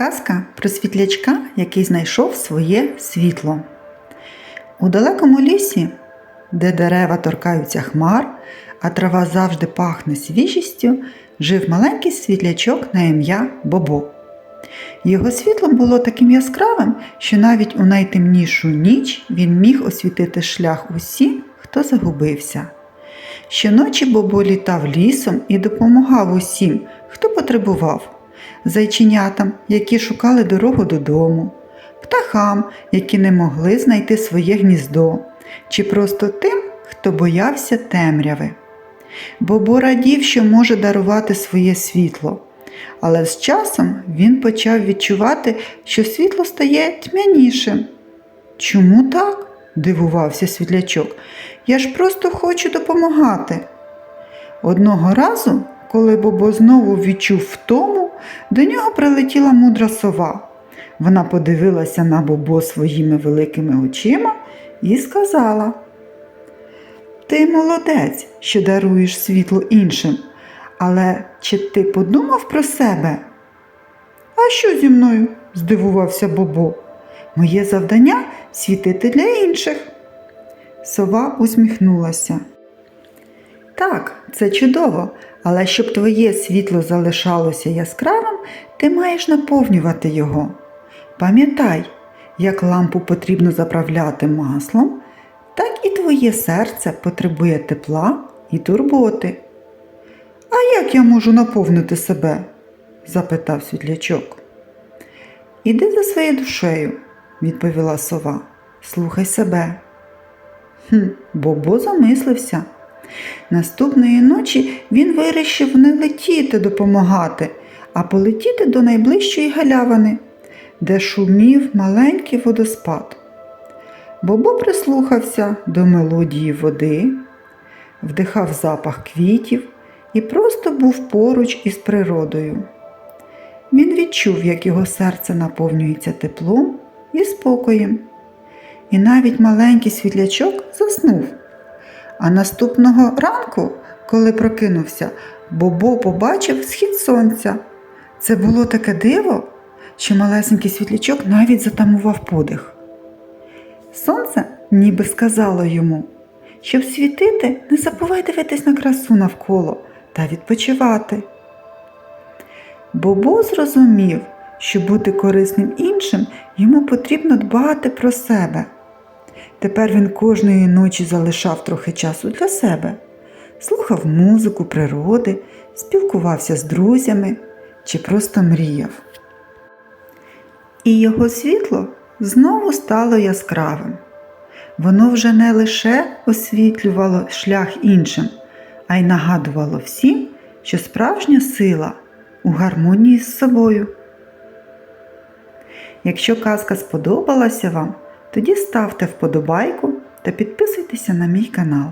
Казка про світлячка, який знайшов своє світло. У далекому лісі, де дерева торкаються хмар, а трава завжди пахне свіжістю, жив маленький світлячок на ім'я Бобо. Його світло було таким яскравим, що навіть у найтемнішу ніч він міг освітити шлях усім, хто загубився. Щоночі Бобо літав лісом і допомагав усім, хто потребував зайченятам, які шукали дорогу додому, птахам, які не могли знайти своє гніздо, чи просто тим, хто боявся темряви. Бобо радів, що може дарувати своє світло, але з часом він почав відчувати, що світло стає тьмянішим. Чому так? дивувався світлячок. Я ж просто хочу допомагати. Одного разу, коли Бобо знову відчув втому, до нього прилетіла мудра сова. Вона подивилася на Бобо своїми великими очима і сказала: Ти молодець, що даруєш світло іншим, але чи ти подумав про себе? А що зі мною? здивувався Бобо. Моє завдання світити для інших. Сова усміхнулася. Так, це чудово, але щоб твоє світло залишалося яскравим, ти маєш наповнювати його. Пам'ятай, як лампу потрібно заправляти маслом, так і твоє серце потребує тепла і турботи. А як я можу наповнити себе? запитав світлячок. Іди за своєю душею, відповіла сова. Слухай себе. Хм, Бобо замислився. Наступної ночі він вирішив не летіти допомагати, а полетіти до найближчої галявини, де шумів маленький водоспад. Бобо прислухався до мелодії води, вдихав запах квітів і просто був поруч із природою. Він відчув, як його серце наповнюється теплом і спокоєм. І навіть маленький світлячок заснув. А наступного ранку, коли прокинувся, Бобо побачив схід сонця. Це було таке диво, що малесенький світлячок навіть затамував подих. Сонце ніби сказало йому, щоб світити, не забувай дивитись на красу навколо та відпочивати. Бобо зрозумів, що бути корисним іншим йому потрібно дбати про себе. Тепер він кожної ночі залишав трохи часу для себе, слухав музику природи, спілкувався з друзями чи просто мріяв. І його світло знову стало яскравим. Воно вже не лише освітлювало шлях іншим, а й нагадувало всім, що справжня сила у гармонії з собою. Якщо казка сподобалася вам, тоді ставте вподобайку та підписуйтеся на мій канал.